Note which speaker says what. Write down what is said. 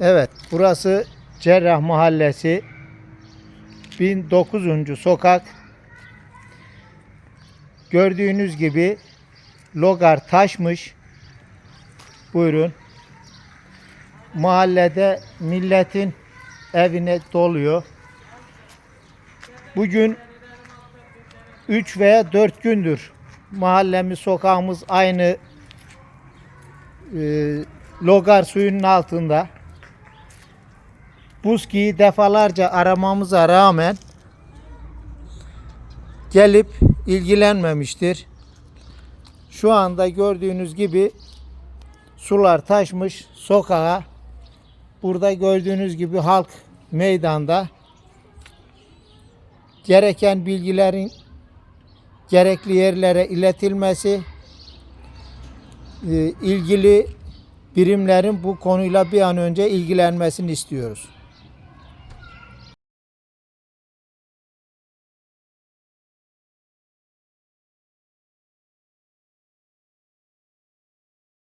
Speaker 1: Evet, burası Cerrah Mahallesi 1009. sokak. Gördüğünüz gibi logar taşmış. Buyurun. Mahallede milletin evine doluyor. Bugün 3 veya 4 gündür mahallemiz, sokağımız aynı e, logar suyunun altında. Buski'yi defalarca aramamıza rağmen gelip ilgilenmemiştir. Şu anda gördüğünüz gibi sular taşmış sokağa. Burada gördüğünüz gibi halk meydanda gereken bilgilerin gerekli yerlere iletilmesi e, ilgili birimlerin bu konuyla bir an önce ilgilenmesini istiyoruz.